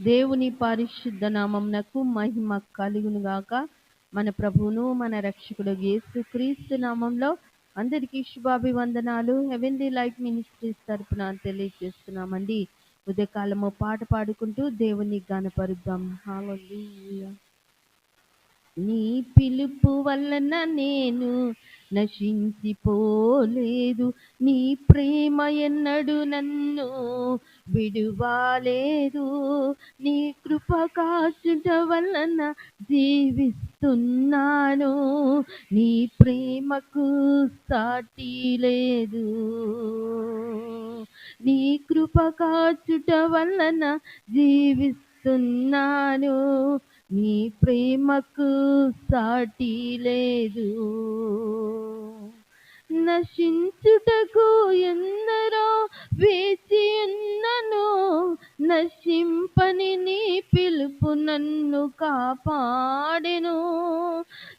దేవుని పరిశుద్ధ నామంనకు మహిమ కలుగును గాక. మన ప్రభువును మన రక్షకుడు యేసు క్రీస్తు నామంలో అందరికీ శుభాభివందనాలు. హెవెన్లీ లైఫ్ మినిస్ట్రీస్ తరపున తెలియజేస్తున్నామండి. ఉదయకాలము పాట పాడుకుంటూ దేవుని గనపరుద్దాం హల్లెలూయా నీ పిలుపు వలన నేను నశించిపోలేదు. నీ ప్రేమ ఎన్నడు నన్ను విడువాలేదు. నీ కృప కాచుట వలన జీవిస్తున్నాను. నీ ప్రేమకు సాటి లేదు. నీ కృప కాచుట వలన జీవిస్తున్నాను. నీ ప్రేమకు సాటి లేదు. నశించుటకు ఎందరో వేచి ఉన్నను నశింపని నీ పిలుపు నన్ను కాపాడెను.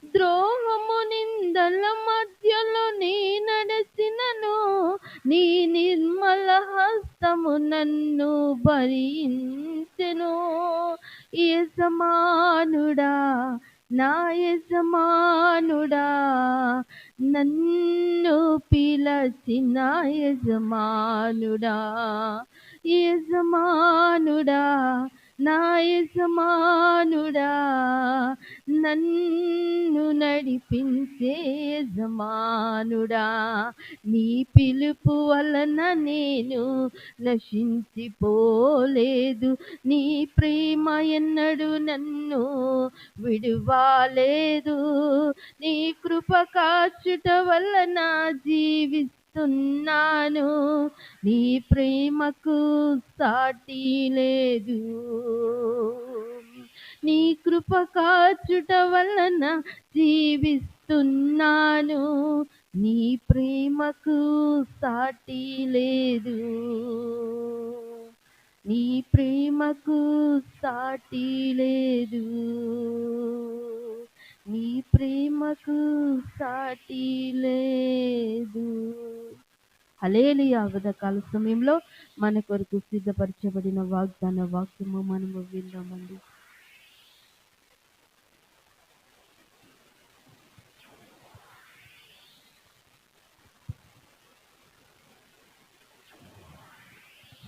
ద్రోహము నిందల మధ్యలో నీ నడసినను నీ నిర్మల హస్తము నన్ను భరించెను యజమానుడా నా యజమానుడా నన్ను పిలచిన యజమానుడా యజమానుడా నా యజమానుడా నన్ను నడిపించే యజమానుడా నీ పిలుపు వలన నేను నశించిపోలేదు. నీ ప్రేమ ఎన్నడు నన్ను విడువాలేదు. నీ కృప కాచుట వలన చేస్తున్నాను. నీ ప్రేమకు సాటి లేదు. నీ కృప కాచుట వలన జీవిస్తున్నాను. నీ ప్రేమకు సాటి లేదు. నీ ప్రేమకు సాటి లేదు. నీ ప్రేమకు సాటి లేదు. హలేలియా కాల సమయంలో మన కొరకు సిద్ధపరచబడిన వాగ్దాన వాక్యము మనము విందామండి.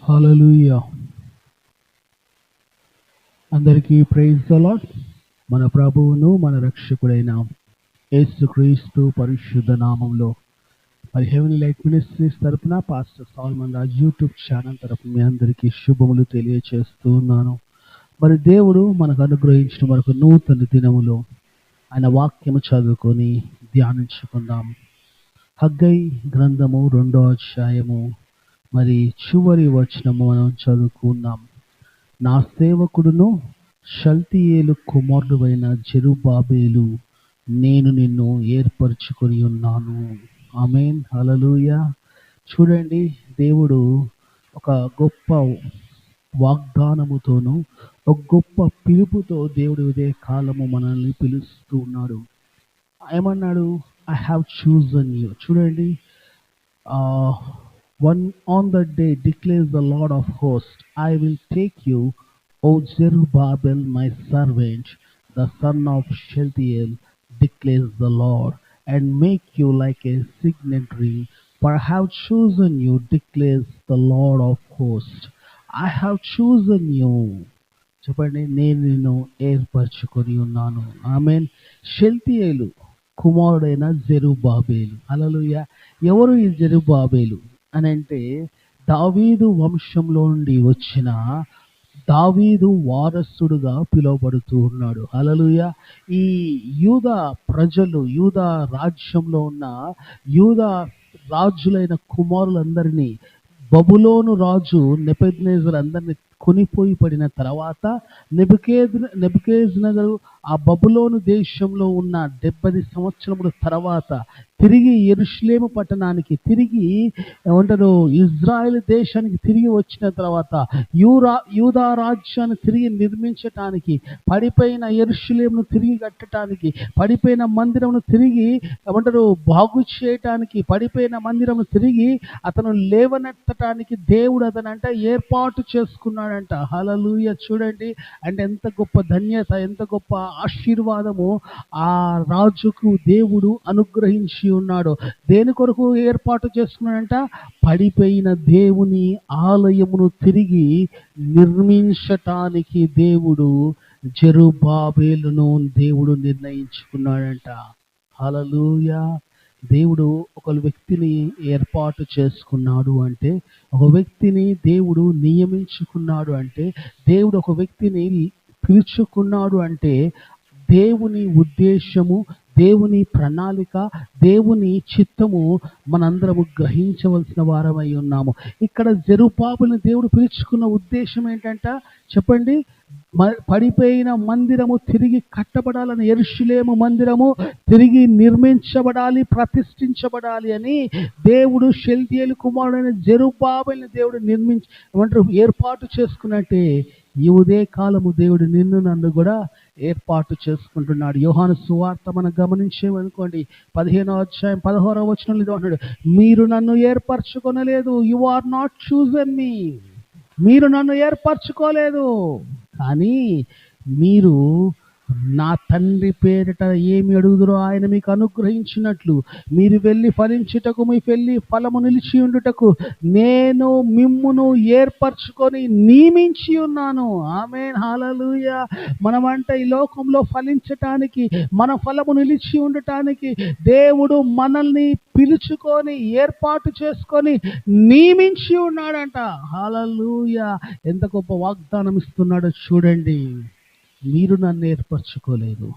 హల్లెలూయా. అందరికీ ప్రైజ్ ద మన ప్రభువును మన రక్షకుడైన యేసుక్రీస్తు పరిశుద్ధ నామంలో మరి హెవెన్ లైట్ మినిస్ట్రీస్ తరపున pastor Solomon Raj YouTube channel తరపు మీ అందరికీ శుభములు తెలియచేస్తున్నాను. మరి దేవుడు మనకు అనుగ్రహించిన మనకు నూతన దినములో ఆయన వాక్యము చదువుకొని ధ్యానించుకుందాం. హగ్గై గ్రంథము రెండో అధ్యాయము మరి చివరి వచనము మనం చదువుకుందాం. నా సేవకుడును షల్తియేలు కుమారుడువైన జెరుబాబేలు నేను నిన్ను ఏర్పరచుకొని ఉన్నాను. ఆమెన్. హలలుయ చూడండి దేవుడు ఒక గొప్ప వాగ్దానముతోను ఒక గొప్ప పిలుపుతో దేవుడు ఇదే కాలము మనల్ని పిలుస్తూ ఉన్నాడు. ఏమన్నాడు? ఐ హ్యావ్ చూజన్ యూ చూడండి one on the day declares the lord of host I will take you O Zerubbabel, my servant, the son of Sheltiel, declares the Lord, and make you like a signatory. For I have chosen you, declares the Lord of hosts. I have chosen you. చెప్పండి నేను నిన్ను ఏర్పరచుకొని ఉన్నాను ఆమె షెల్తియేలు కుమారుడైన జెరుబాబేలు అలలుయ ఎవరు ఈ జెరుబాబేలు అని అంటే దావీదు వంశంలో నుండి వచ్చిన దావీదు వారసుడుగా పిలువబడుతూ ఉన్నాడు. అలలుయ ఈ యూద ప్రజలు యూద రాజ్యంలో ఉన్న యూద రాజులైన కుమారులందరినీ బబులోను రాజు నెపెజ్నేజర్ అందరినీ కొనిపోయి పడిన తర్వాత నెబుకేజ్ నెబుకేజ్ నగరు ఆ బబులోను దేశంలో ఉన్న డెబ్బది సంవత్సరముల తర్వాత తిరిగి ఎరుషులేము పట్టణానికి తిరిగి ఏమంటారు ఇజ్రాయెల్ దేశానికి తిరిగి వచ్చిన తర్వాత యూరా యూదా రాజ్యాన్ని తిరిగి నిర్మించటానికి పడిపోయిన ఎరుషులేమును తిరిగి కట్టడానికి పడిపోయిన మందిరమును తిరిగి ఏమంటారు బాగు చేయటానికి పడిపోయిన మందిరము తిరిగి అతను లేవనెత్తటానికి దేవుడు అతనంట ఏర్పాటు చేసుకున్నాడంట. హలలుయ చూడండి అంటే ఎంత గొప్ప ధన్యత ఎంత గొప్ప ఆశీర్వాదము ఆ రాజుకు దేవుడు అనుగ్రహించి ఉన్నాడు. దేని కొరకు ఏర్పాటు చేసుకున్నాడంట? పడిపోయిన దేవుని ఆలయమును తిరిగి నిర్మించటానికి దేవుడు జరుబాబేలును దేవుడు నిర్ణయించుకున్నాడంట. హలలుయా దేవుడు ఒక వ్యక్తిని ఏర్పాటు చేసుకున్నాడు అంటే ఒక వ్యక్తిని దేవుడు నియమించుకున్నాడు అంటే దేవుడు ఒక వ్యక్తిని పిలుచుకున్నాడు అంటే దేవుని ఉద్దేశము దేవుని ప్రణాళిక దేవుని చిత్తము మనందరము గ్రహించవలసిన వారమై ఉన్నాము. ఇక్కడ జరుపాబుని దేవుడు పిలుచుకున్న ఉద్దేశం ఏంటంట? చెప్పండి. పడిపోయిన మందిరము తిరిగి కట్టబడాలని ఎరుషులేము మందిరము తిరిగి నిర్మించబడాలి ప్రతిష్ఠించబడాలి అని దేవుడు షెల్దియలు కుమారుడైన జెరుబాబుల్ని దేవుడు నిర్మించి ఏమంటారు ఏర్పాటు చేసుకున్నట్టే ఈ ఉదయ కాలము దేవుడు నిన్ను నన్ను కూడా ఏర్పాటు చేసుకుంటున్నాడు. యోహాను సువార్త మనం గమనించేమనుకోండి పదిహేనో అధ్యాయం పదహారో వచనంలో ఇది అంటున్నాడు మీరు నన్ను ఏర్పరచుకొనలేదు యు ఆర్ నాట్ చూజన్ మీ మీరు నన్ను ఏర్పరచుకోలేదు. కానీ మీరు నా తండ్రి పేరిట ఏమి అడుగుదురో ఆయన మీకు అనుగ్రహించినట్లు మీరు వెళ్ళి ఫలించుటకు మీ వెళ్ళి ఫలము నిలిచి ఉండుటకు నేను మిమ్మును ఏర్పరచుకొని నియమించి ఉన్నాను. ఆమె హాలలుయ మనమంటే ఈ లోకంలో ఫలించటానికి మన ఫలము నిలిచి ఉండటానికి దేవుడు మనల్ని పిలుచుకొని ఏర్పాటు చేసుకొని నియమించి ఉన్నాడంట. హాలలుయ ఎంత గొప్ప వాగ్దానం ఇస్తున్నాడో చూడండి. మీరు నన్ను ఏర్పరచుకోలేదు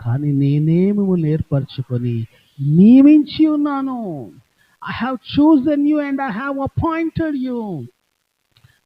కానీ నేనే మిమ్మల్ని ఏర్పరచుకొని నియమించి ఉన్నాను. I have chosen you and I have appointed you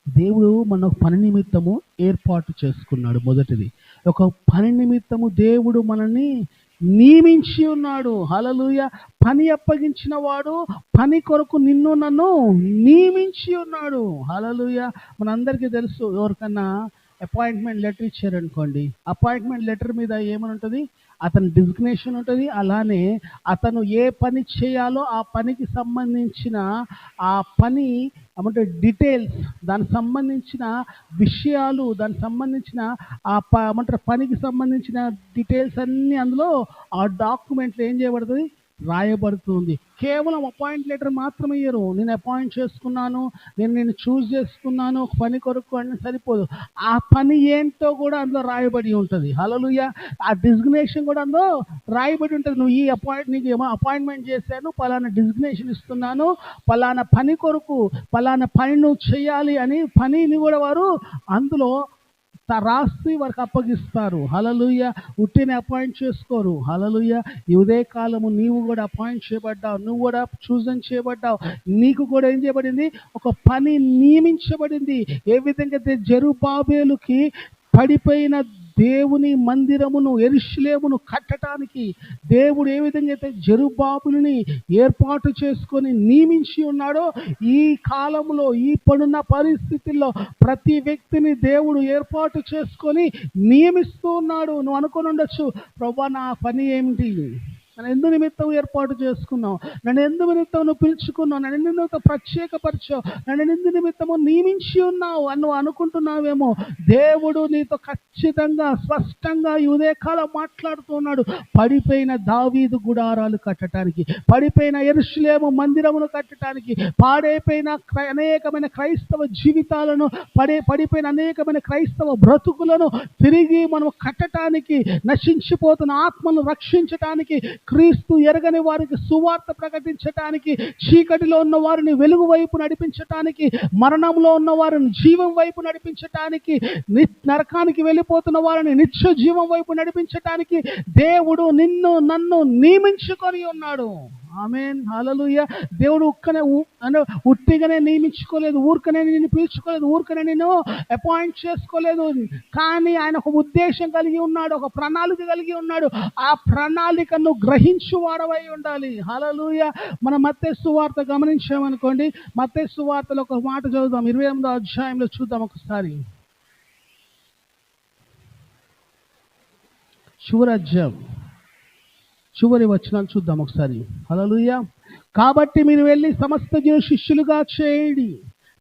దేవుడు మన పని నిమిత్తము ఏర్పాటు చేసుకున్నాడు మొదటిది. ఒక పని నిమిత్తము దేవుడు మనల్ని నియమించి ఉన్నాడు. హలలుయ పని అప్పగించిన వాడు పని కొరకు నిన్ను నన్ను నియమించి ఉన్నాడు. హలలుయ మనందరికీ తెలుసు ఎవరికన్నా అపాయింట్మెంట్ లెటర్ ఇచ్చారనుకోండి అపాయింట్మెంట్ లెటర్ మీద ఏమని ఉంటుంది అతని డిజిగ్నేషన్ ఉంటుంది అలానే అతను ఏ పని చేయాలో ఆ పనికి సంబంధించిన ఆ పని ఏమంటే డీటెయిల్స్ దానికి సంబంధించిన విషయాలు దానికి సంబంధించిన ఆ ప ఏమంటారు పనికి సంబంధించిన డీటెయిల్స్ అన్నీ అందులో ఆ డాక్యుమెంట్లు ఏం చేయబడుతుంది? రాయబడుతుంది. కేవలం అపాయింట్ లెటర్ మాత్రమే ఇయ్యరు. నేను అపాయింట్ చేసుకున్నాను నేను నేను చూస్ చేసుకున్నాను ఒక పని కొరకు అని సరిపోదు. ఆ పని ఏంటో కూడా అందులో రాయబడి ఉంటుంది. హలలుయ ఆ డిజిగ్నేషన్ కూడా అందులో రాయబడి ఉంటుంది. నువ్వు ఈ అపాయింట్ నీకు ఏమో అపాయింట్మెంట్ చేశాను పలానా డిజిగ్నేషన్ ఇస్తున్నాను పలానా పని కొరకు పలానా పని నువ్వు చేయాలి అని పనిని కూడా వారు అందులో రాసి వారికి అప్పగిస్తారు. హలలుయ ఉట్టిని అపాయింట్ చేసుకోరు. హలలుయ ఈ ఉదయ కాలము నీవు కూడా అపాయింట్ చేయబడ్డావు. నువ్వు కూడా చూజన్ చేయబడ్డావు. నీకు కూడా ఏం చేయబడింది? ఒక పని నియమించబడింది. ఏ విధంగా అయితే జరుబాబేలుకి పడిపోయిన దేవుని మందిరమును ఎరుషులేమును కట్టడానికి దేవుడు ఏ విధంగా అయితే జరుబాబుని ఏర్పాటు చేసుకొని నియమించి ఉన్నాడో ఈ కాలంలో ఈ పడున్న పరిస్థితుల్లో ప్రతి వ్యక్తిని దేవుడు ఏర్పాటు చేసుకొని నియమిస్తూ ఉన్నాడు. నువ్వు అనుకుని ఉండొచ్చు ప్రభా నా పని ఏమిటి? నన్ను ఎందు నిమిత్తం ఏర్పాటు చేసుకున్నావు. నన్ను ఎందు నిమిత్తం నువ్వు పిలుచుకున్నావు. నన్ను ఎందు నిమిత్తం ప్రత్యేకపరిచావు. నన్ను ఎందు నిమిత్తము నియమించి ఉన్నావు అని నువ్వు అనుకుంటున్నావేమో. దేవుడు నీతో ఖచ్చితంగా స్పష్టంగా ఈ ఉదయకాలం మాట్లాడుతున్నాడు పడిపోయిన దావీదు గుడారాలు కట్టడానికి పడిపోయిన ఎరుషులేము మందిరమును కట్టడానికి పాడైపోయిన క్రై- అనేకమైన క్రైస్తవ జీవితాలను పడే పడిపోయిన అనేకమైన క్రైస్తవ బ్రతుకులను తిరిగి మనం కట్టడానికి నశించిపోతున్న ఆత్మను రక్షించటానికి క్రీస్తు ఎరగని వారికి సువార్త ప్రకటించటానికి చీకటిలో ఉన్న వారిని వెలుగు వైపు నడిపించటానికి మరణంలో ఉన్న వారిని జీవం వైపు నడిపించటానికి ని- నరకానికి వెళ్ళిపోతున్న వారిని నిత్య జీవం వైపు నడిపించటానికి దేవుడు నిన్ను నన్ను నియమించుకొని ఉన్నాడు. Amen hallelujah. దేవుడు ఉక్కనే అంటే ఉట్టిగానే నియమించుకోలేదు ఊరికనే నిన్ను పిలుచుకోలేదు ఊరికనే నేను అపాయింట్ చేసుకోలేదు. కానీ ఆయన ఒక ఉద్దేశం కలిగి ఉన్నాడు ఒక ప్రణాళిక కలిగి ఉన్నాడు. ఆ ప్రణాళికను గ్రహించు వాడవై ఉండాలి. హల్లెలూయ. మన మత్స్సు వార్త గమనించామనుకోండి మత్స్సు వార్తలో ఒక మాట చదువుదాం. ఇరవై ఎనిమిదో అధ్యాయంలో చూద్దాం ఒకసారి. చివరి అధ్యాయం చివరి వచనాలు చూద్దాం ఒకసారి. హల్లెలూయా. కాబట్టి మీరు వెళ్ళి సమస్త శిష్యులుగా చేయండి.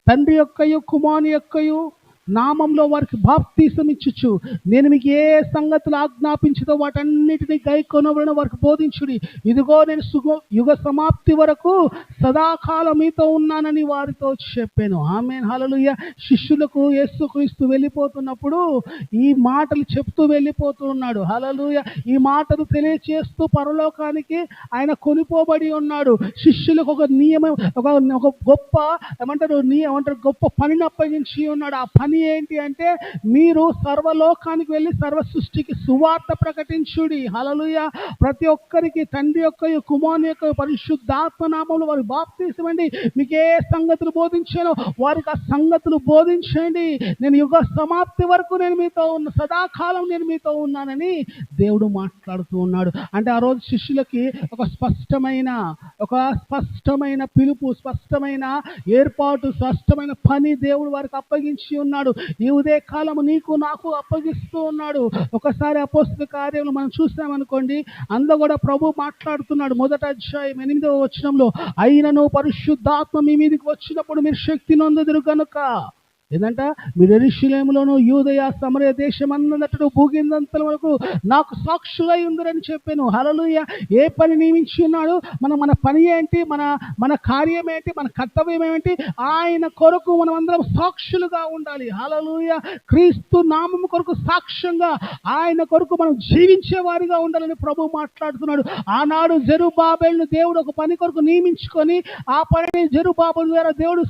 తండ్రి యొక్కయు కుమారుని యొక్కయు నామంలో వారికి బాప్తీసం ఇచ్చుచు. నేను మీకు ఏ సంగతులు ఆజ్ఞాపించదో వాటన్నిటిని గైకొనవలను వారికి బోధించుడి. ఇదిగో నేను సుగ యుగ సమాప్తి వరకు సదాకాలం మీతో ఉన్నానని వారితో చెప్పాను. ఆమె హలలుయ శిష్యులకు యేసుక్రీస్తు వెళ్ళిపోతున్నప్పుడు ఈ మాటలు చెప్తూ వెళ్ళిపోతూ ఉన్నాడు. హలలుయ ఈ మాటలు తెలియచేస్తూ పరలోకానికి ఆయన కొనిపోబడి ఉన్నాడు. శిష్యులకు ఒక నియమం ఒక ఒక గొప్ప ఏమంటారు నియమంటారు ఏమంటారు గొప్ప పనిని అప్పగించి ఉన్నాడు. ఆ పని ఏంటి అంటే మీరు సర్వలోకానికి వెళ్ళి సర్వ సృష్టికి సువార్త ప్రకటించుడి. హలలుయ ప్రతి ఒక్కరికి తండ్రి యొక్క కుమారుని యొక్క పరిశుద్ధాత్మ నామంలో వారి బాప్తీసమండి మీకు ఏ సంగతులు బోధించానో వారికి ఆ సంగతులు బోధించండి. నేను యుగ సమాప్తి వరకు నేను మీతో ఉన్న సదాకాలం నేను మీతో ఉన్నానని దేవుడు మాట్లాడుతూ ఉన్నాడు. అంటే ఆ రోజు శిష్యులకి ఒక స్పష్టమైన ఒక స్పష్టమైన పిలుపు స్పష్టమైన ఏర్పాటు స్పష్టమైన పని దేవుడు వారికి అప్పగించి ఉన్నాడు. ఈ ఉదయ కాలము నీకు నాకు అప్పగిస్తూ ఉన్నాడు. ఒకసారి అపోస్తల కార్యంలో మనం చూసామనుకోండి అందులో కూడా ప్రభు మాట్లాడుతున్నాడు మొదట అధ్యాయం ఎనిమిదవ వచనంలో. అయినను పరిశుద్ధాత్మ మీ మీదకి వచ్చినప్పుడు మీరు శక్తి నొందదురు కనుక ఏంటంట మీరు ఎరుషులేములోను యూదయ సమరయ దేశం అన్నదట్టడు భూగిందంతల వరకు నాకు సాక్షులై ఉందరని చెప్పాను. హలలుయ ఏ పని నియమించి ఉన్నాడు? మన మన పని ఏంటి? మన మన కార్యం ఏంటి? మన కర్తవ్యం ఏంటి ఆయన కొరకు మనం అందరం సాక్షులుగా ఉండాలి. హలలుయ క్రీస్తు నామము కొరకు సాక్ష్యంగా ఆయన కొరకు మనం జీవించే వారిగా ఉండాలని ప్రభు మాట్లాడుతున్నాడు. ఆనాడు జరుబాబేల్ను దేవుడు ఒక పని కొరకు నియమించుకొని ఆ పనిని జెరుబాబెల్ ద్వారా దేవుడు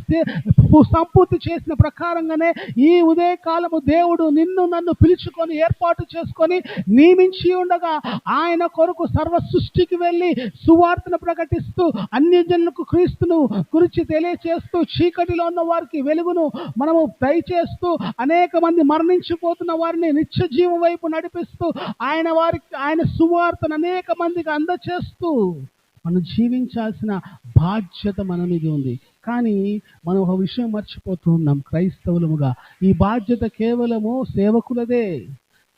సంపూర్తి చేసిన ప్రకారంగానే ఈ ఉదయకాలము దేవుడు నిన్ను నన్ను పిలుచుకొని ఏర్పాటు చేసుకొని నియమించి ఉండగా ఆయన కొరకు సర్వ సృష్టికి వెళ్ళి సువార్తను ప్రకటిస్తూ అన్ని జనులకు క్రీస్తును గురించి తెలియచేస్తూ చీకటిలో ఉన్న వారికి వెలుగును మనము దయచేస్తూ అనేక మంది మరణించిపోతున్న వారిని నిత్య జీవం వైపు నడిపిస్తూ ఆయన వారికి ఆయన సువార్తను అనేక మందికి అందచేస్తూ మనం జీవించాల్సిన బాధ్యత మన మీద ఉంది. కానీ మనం ఒక విషయం మర్చిపోతూ ఉన్నాం. క్రైస్తవులముగా. ఈ బాధ్యత కేవలము సేవకులదే.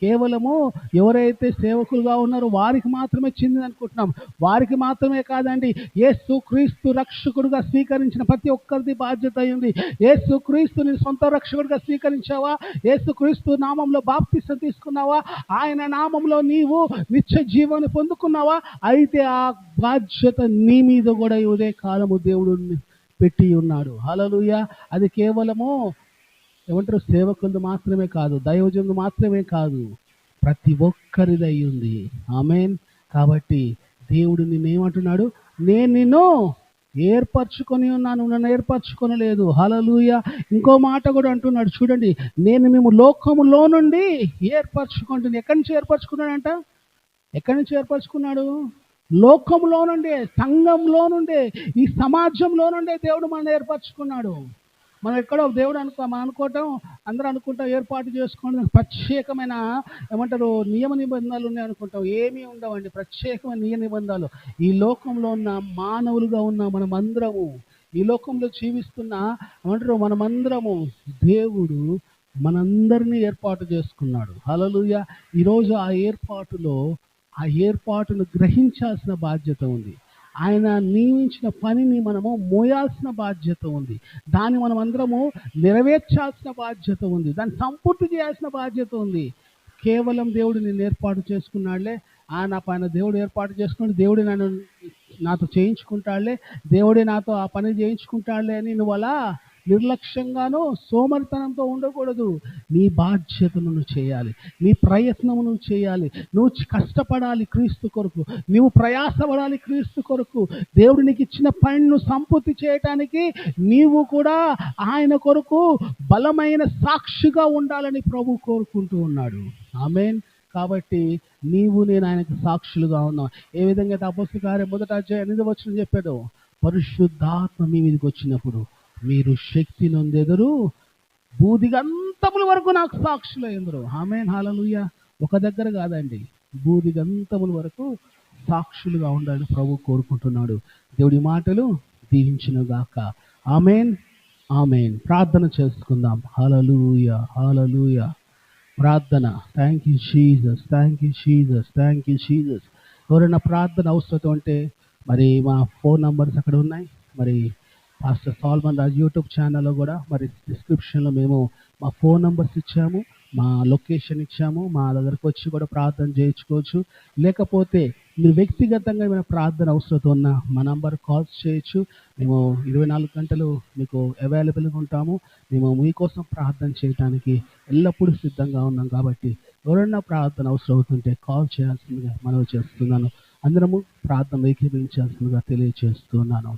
కేవలము ఎవరైతే సేవకులుగా ఉన్నారో వారికి మాత్రమే చెందింది అనుకుంటున్నాం వారికి మాత్రమే కాదండి ఏసు క్రీస్తు రక్షకుడుగా స్వీకరించిన ప్రతి ఒక్కరిది బాధ్యత అయింది. ఏసు క్రీస్తుని సొంత రక్షకుడిగా స్వీకరించావా? ఏసు క్రీస్తు నామంలో బాప్తిసం తీసుకున్నావా? ఆయన నామంలో నీవు నిత్య జీవాన్ని పొందుకున్నావా? అయితే ఆ బాధ్యత నీ మీద కూడా ఇదే ఉదయ కాలము దేవుడు పెట్టి ఉన్నాడు. హలలుయ అది కేవలము ఏమంటారు? సేవకులది మాత్రమే కాదు దైవజనులు మాత్రమే కాదు ప్రతి ఒక్కరిది అయి ఉంది ఆమెన్. కాబట్టి దేవుడు నిన్నేమంటున్నాడు? నేను నిన్ను ఏర్పరచుకొని ఉన్నాను నన్ను ఏర్పరచుకొనలేదు. హలలుయ ఇంకో మాట కూడా అంటున్నాడు. చూడండి నేను మేము లోకములో నుండి ఏర్పరచుకుంటుంది ఎక్కడి నుంచి ఏర్పరచుకున్నాడంట? ఎక్కడి నుంచి ఏర్పరచుకున్నాడు? లోకంలో నుండే సంఘంలో నుండే ఈ సమాజంలో నుండే దేవుడు మనల్ని ఏర్పరచుకున్నాడు. మనం ఎక్కడో దేవుడు అనుకో మనం అనుకోవటం అందరూ అనుకుంటాం ఏర్పాటు చేసుకోవడం ప్రత్యేకమైన ఏమంటారు నియమ నిబంధనలు ఉన్నాయి అనుకుంటాం. ఏమీ ఉండవండి. ప్రత్యేకమైన నియమ నిబంధనలు. ఈ లోకంలో ఉన్న మానవులుగా ఉన్న మనమందరము ఈ లోకంలో జీవిస్తున్న ఏమంటారు మనమందరము దేవుడు మనందరినీ ఏర్పాటు చేసుకున్నాడు. హలలుయ ఈరోజు ఆ ఏర్పాటులో ఆ ఏర్పాటును గ్రహించాల్సిన బాధ్యత ఉంది. ఆయన నియమించిన పనిని మనము మోయాల్సిన బాధ్యత ఉంది. దాన్ని మనం అందరము నెరవేర్చాల్సిన బాధ్యత ఉంది. దాన్ని సంపూర్తి చేయాల్సిన బాధ్యత ఉంది. కేవలం దేవుడు నేను ఏర్పాటు చేసుకున్నాడులే ఆయన నా పైన దేవుడు ఏర్పాటు చేసుకుని దేవుడు నన్ను నాతో చేయించుకుంటాడులే దేవుడే నాతో ఆ పని చేయించుకుంటాడులే అని నువ్వు అలా నిర్లక్ష్యంగానో సోమరితనంతో ఉండకూడదు. నీ బాధ్యతను నువ్వు చేయాలి. నీ ప్రయత్నము నువ్వు చేయాలి. నువ్వు కష్టపడాలి క్రీస్తు కొరకు. నువ్వు ప్రయాసపడాలి క్రీస్తు కొరకు. దేవుడు నీకు ఇచ్చిన పనిను సంపూర్తి చేయటానికి నీవు కూడా ఆయన కొరకు బలమైన సాక్షిగా ఉండాలని ప్రభు కోరుకుంటూ ఉన్నాడు. ఆమెన్. కాబట్టి నీవు నేను ఆయనకు సాక్షులుగా ఉన్నాం. ఏ విధంగా అయితే అపోస్తల కార్యం మొదట అధ్యాయం ఎనిమిది వచ్చిన చెప్పాడు పరిశుద్ధాత్మ మీ మీదకి వచ్చినప్పుడు మీరు శక్తి నొందెదరు. బూదిగంతముల వరకు నాకు సాక్షులు ఎందరు ఆమె హాలలుయ ఒక దగ్గర కాదండి. బూదిగంతముల వరకు సాక్షులుగా ఉండాలని ప్రభు కోరుకుంటున్నాడు. దేవుడి మాటలు దీవించిన గాక ఆమెన్ ఆమెన్. ప్రార్థన చేసుకుందాం. హాలలుయ హాలలుయ ప్రార్థన. Thank you Jesus thank you Jesus thank you Jesus ఎవరైనా ప్రార్థన అవసరం ఉంటే మరి మా ఫోన్ నంబర్స్ అక్కడ ఉన్నాయి. మరి పాస్టర్ సాల్మన్ రాజ్ యూట్యూబ్ ఛానల్లో కూడా మరి డిస్క్రిప్షన్లో మేము మా ఫోన్ నంబర్స్ ఇచ్చాము మా లొకేషన్ ఇచ్చాము మా దగ్గరకు వచ్చి కూడా ప్రార్థన చేయించుకోవచ్చు. లేకపోతే మీరు వ్యక్తిగతంగా ఏమైనా ప్రార్థన అవసరం ఉన్న మా నంబర్ కాల్స్ చేయొచ్చు. మేము ఇరవై నాలుగు గంటలు మీకు అవైలబుల్గా ఉంటాము. మేము మీకోసం ప్రార్థన చేయడానికి ఎల్లప్పుడూ సిద్ధంగా ఉన్నాం కాబట్టి ఎవరైనా ప్రార్థన అవసరం అవుతుంటే కాల్ చేయాల్సిందిగా మనవి చేస్తున్నాను. అందరము ప్రార్థన ఏకీభవించాల్సిందిగా తెలియజేస్తున్నాను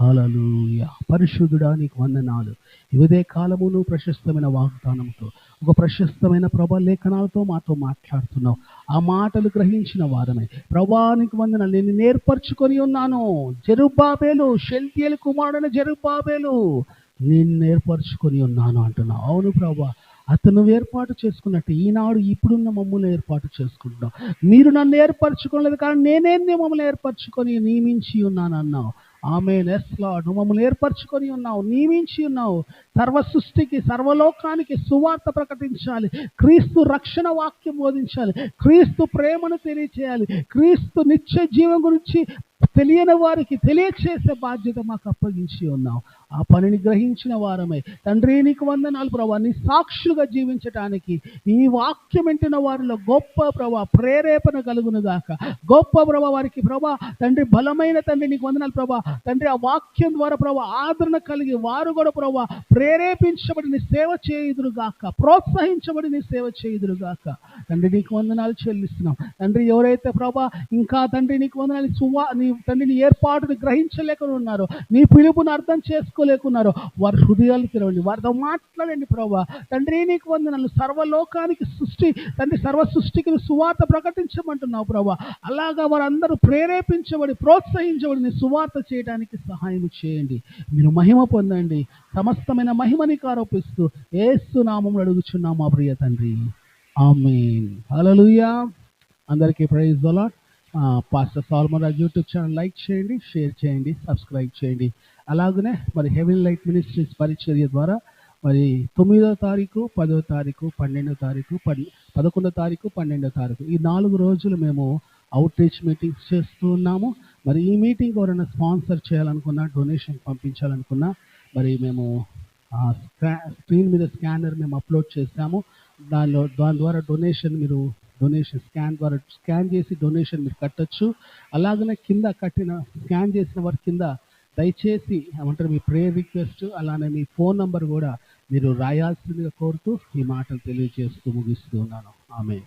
హల్లెలూయా. పరిశుద్ధుడా నీకు వందనాలు. ఇదే కాలమును ప్రశస్తమైన వాగ్దానంతో ఒక ప్రశస్తమైన ప్రభా లేఖనాలతో మాతో మాట్లాడుతున్నావు. ఆ మాటలు గ్రహించిన వారమే. ప్రభానికి వందనాలు. నేను నేర్పరచుకొని ఉన్నాను. జరుబాబేలు షెల్తియలు కుమారుడైన జరుబాబేలు నేను నేర్పరచుకొని ఉన్నాను అంటున్నావు. అవును ప్రభా అతను ఏర్పాటు చేసుకున్నట్టు ఈనాడు ఇప్పుడున్న మమ్మల్ని ఏర్పాటు చేసుకుంటున్నావు. మీరు నన్ను ఏర్పరచుకోలేదు కానీ నేనే మమ్మల్ని ఏర్పరచుకొని నియమించి ఉన్నాను అన్నావు ఆమె నెస్లా నువ్వు మమ్మల్ని ఏర్పరచుకొని ఉన్నావు నియమించి ఉన్నావు. సర్వ సృష్టికి సర్వలోకానికి సువార్త ప్రకటించాలి. క్రీస్తు రక్షణ వాక్యం బోధించాలి. క్రీస్తు ప్రేమను తెలియచేయాలి. క్రీస్తు నిత్య జీవం గురించి తెలియని వారికి తెలియచేసే బాధ్యత మాకు అప్పగించి ఉన్నాం. ఆ పనిని గ్రహించిన వారమే. తండ్రి నీకు వందనాలు ప్రభా. నీ సాక్షులుగా జీవించటానికి ఈ వాక్యం వింటున్న వారిలో గొప్ప ప్రభా ప్రేరేపణ కలుగును గాక. గొప్ప ప్రభా వారికి ప్రభా తండ్రి బలమైన తండ్రి నీకు వందనాలు ప్రభా. తండ్రి ఆ వాక్యం ద్వారా ప్రభా ఆదరణ కలిగి వారు కూడా ప్రభా ప్రేరేపించబడి నీ సేవ చేయుదురుగాక ప్రోత్సహించబడిని ప్రోత్సహించబడి నీ సేవ చేయుదురుగాక. తండ్రి నీకు వందనాలు చెల్లిస్తున్నాం. తండ్రి ఎవరైతే ప్రభా ఇంకా తండ్రి నీకు వందనాలు సువా నీ తండ్రిని ఏర్పాటుని గ్రహించలేకుండా నీ పిలుపుని అర్థం చేసుకోలేకున్నారు వారి హృదయాలు తెరవండి వారితో మాట్లాడండి ప్రభా. తండ్రి నీకు వందనాలు. సర్వలోకానికి సృష్టి తండ్రి సర్వ సృష్టికి సువార్త ప్రకటించమంటున్నావు ప్రభా. అలాగా వారందరూ ప్రేరేపించబడి ప్రోత్సహించబడి నీ సువార్త చేయడానికి సహాయం చేయండి. మీరు మహిమ పొందండి. సమస్తమైన మహిమని ఆరోపిస్తూ ఏసు నామం అడుగుచున్నాం మా ప్రియ తండ్రి. ఆమెన్. హలలుయా అందరికీ praise దొలాట్ pastor Solomon YouTube channel like చేయండి షేర్ చేయండి సబ్స్క్రైబ్ చేయండి. అలాగనే మరి హెవెన్ లైట్ మినిస్ట్రీస్ పరిచర్య ద్వారా మరి తొమ్మిదో తారీఖు పదో తారీఖు పన్నెండో తారీఖు పన్ పదకొండో తారీఖు పన్నెండో తారీఖు. ఈ నాలుగు రోజులు మేము అవుట్ రీచ్ మీటింగ్స్ చేస్తూ ఉన్నాము. మరి ఈ మీటింగ్ ఎవరైనా స్పాన్సర్ చేయాలనుకున్నా డొనేషన్ పంపించాలనుకున్నా మరి మేము ఆ స్క్రీన్ మీద స్కానర్ మేము అప్లోడ్ చేస్తాము దానిలో దాని ద్వారా డొనేషన్ మీరు డొనేషన్ స్కాన్ ద్వారా స్కాన్ చేసి డొనేషన్ మీరు కట్టొచ్చు. అలాగనే కింద కట్టిన స్కాన్ చేసిన వారి కింద దయచేసి ఏమంటారు మీ ప్రేయర్ రిక్వెస్ట్ అలానే మీ ఫోన్ నంబర్ కూడా మీరు రాయాల్సిందిగా కోరుతూ ఈ మాటలు తెలియజేస్తూ ముగిస్తూ ఉన్నాను ఆమె